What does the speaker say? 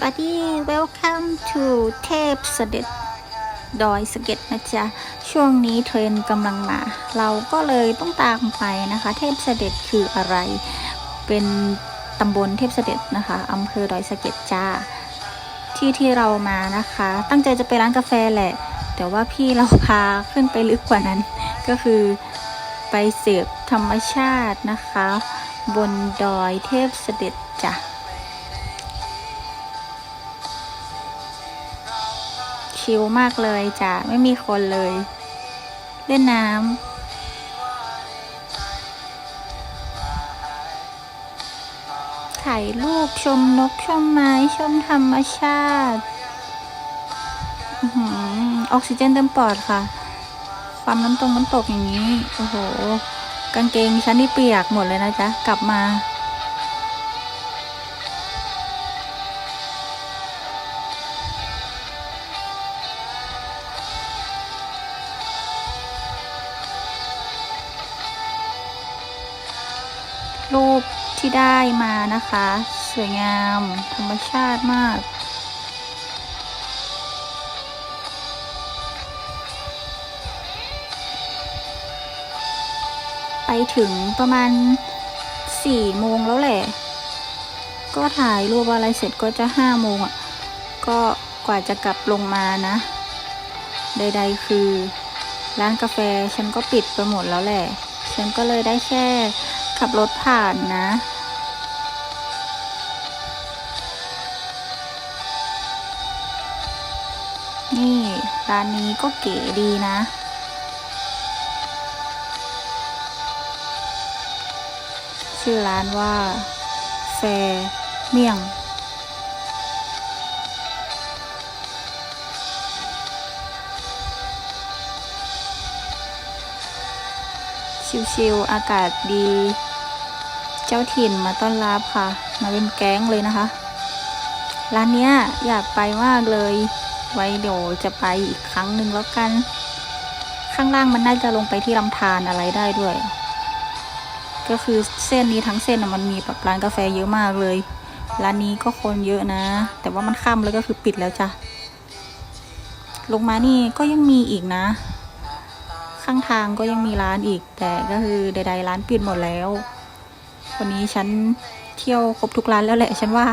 สวัสดี welcome to เทพเสด็จดอยสะเก็ดนะจ๊ะ ช่วงนี้เทรนกำลังมา เราก็เลยต้องตามไปนะคะ เทพเสด็จคืออะไร เป็นตำบลเทพเสด็จนะคะอำเภอดอยสะเก็ดจ้า ที่ที่เรามานะคะ ตั้งใจจะไปร้านกาแฟแหละ แต่ว่าพี่เราพาขึ้นไปลึกกว่านั้น ก็คือไปเสพธรรมชาตินะคะ บนดอยเทพเสด็จจ้ะ ชิลมากเลยจ้ะไม่มีคนเลย เล่นน้ำถ่ายรูปชมนกชมไม้ชมธรรมชาติออหือออกซิเจนเต็มปอดค่ะ ความน้ำตรงน้ำตกอย่างนี้ โอ้โห กางเกงฉันนี่เปียกหมดเลยนะจ๊ะ กลับมา รูปที่ได้มานะคะ สวยงาม ธรรมชาติมาก ไปถึงประมาณสี่โมงแล้วแหละ ก็ถ่ายรูปอะไรเสร็จก็จะห้าโมงอะ ก็กว่าจะกลับลงมานะ ใดๆคือ ร้านกาแฟฉันก็ปิดไปหมดแล้วแหละ ฉันก็เลยได้แค่ ขับรถผ่านนะ นี่ ร้านนี้ก็เก๋ดีนะ ชื่อร้านว่า แฟเมี่ยงชิวๆ อากาศดี เจ้าถิ่นมาต้อนรับค่ะ มาเป็นแก๊งเลยนะคะ ร้านเนี้ยอยากไปมากเลย ไว้เดี๋ยวจะไปอีกครั้งหนึ่งแล้วกัน ข้างล่างมันน่าจะลงไปที่ลำธารอะไรได้ด้วย ก็คือเส้นนี้ทั้งเส้นมันมีแบบร้านกาแฟเยอะมากเลย ร้านนี้ก็คนเยอะนะ แต่ว่ามันค่ำแล้วก็คือปิดแล้วจ้ะ ลงมานี่ก็ยังมีอีกนะข้างทางก็ยังมีร้านอีก แต่ก็คือใดๆร้านปิดหมดแล้ว วันนี้ฉันเที่ยวครบทุกร้านแล้วแหละ ฉันว่า